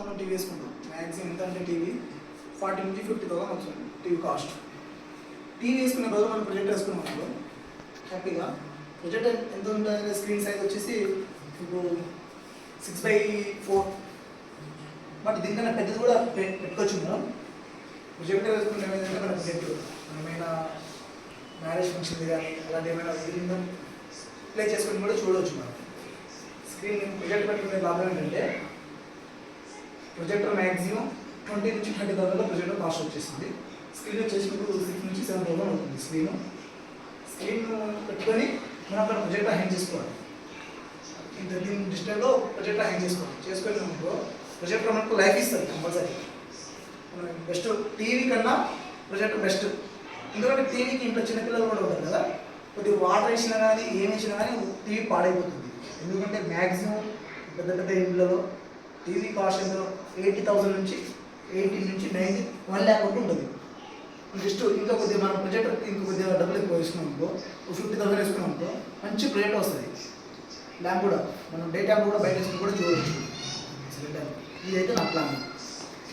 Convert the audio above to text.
మనం టీవీ వేసుకుంటాం మ్యాక్సిమం ఎంత అంటే టీవీ? ఫార్టీ నుంచి ఫిఫ్టీ థౌసండ్ వస్తుంది టీవీ కాస్ట్. టీవీ వేసుకునే రోజు మనం ప్రొజెక్ట్ వేసుకున్నాం అనుకో. హ్యాపీగా. ప్రొజెక్టర్ ఎంత ఉంటుంది స్క్రీన్ సైజ్ వచ్చేసి ఇప్పుడు సిక్స్ బై ఫోర్ బట్ దీనికన్నా పెద్దది కూడా పెట్టుకోవచ్చు మనం. ప్రొజెక్టర్ వేసుకుంటే ఏమైనా మనకు నెట్ ఏమైనా మ్యారేజ్ ఫంక్షన్ కానీ అలాంటి ఏమైనా విధంగా ప్లే చేసుకుని కూడా చూడవచ్చు మనం. స్క్రీన్ ప్రొజెక్ట్ పెట్టుకునే లాభం ఏంటంటే ప్రొజెక్టర్ మ్యాక్సిమం ట్వంటీ నుంచి థర్టీ థౌసండ్లో ప్రొజెక్టర్ కాస్ట్ వచ్చేసింది. స్క్రీన్ వచ్చేసి మీకు సిక్స్ నుంచి సెవెన్ థౌసండ్ అవుతుంది స్క్రీన్ స్క్రీన్ పెట్టుకొని మనం అక్కడ ప్రొజెక్టర్ హ్యాంగ్ చేసుకోవాలి. ఇంత దీని డిస్టెన్స్లో ప్రొజెక్టర్ హ్యాంగ్ చేసుకోవాలి. చేసుకొని ప్రొజెక్టర్ మనకు లైఫ్ ఇస్తుంది కంపల్సరీ బెస్ట్ టీవీ కన్నా ప్రొజెక్టర్ బెస్ట్ ఎందుకంటే టీవీకి ఇంట్లో చిన్నపిల్లలు కూడా ఉంటారు కదా. కొద్దిగా వాటర్ వేసినా కానీ ఏమి వేసినా కానీ టీవీ పాడైపోతుంది. ఎందుకంటే మ్యాక్సిమం పెద్ద పెద్ద ఇళ్ళలో టీవీ కాస్ట్ ఎంత? ఎయిటీ థౌసండ్ నుంచి ఎయిటీ నుంచి నైన్టీ వన్ ల్యాక్ వరకు ఉంటుంది. జస్ట్ ఇంకా కొద్దిగా మనం ప్రొజెక్టర్ ఇంకా కొద్దిగా డబ్బులు ఎక్కువ వేసుకున్నాం అనుకో ఫిఫ్టీ థౌసండ్ వేసుకున్నాం అనుకో మంచి ప్రొజెక్ట్ వస్తుంది. ల్యాంప్ కూడా మనం డే కూడా బయట వేసుకుని కూడా చూడవచ్చు ఇదైతే నా ప్లాన్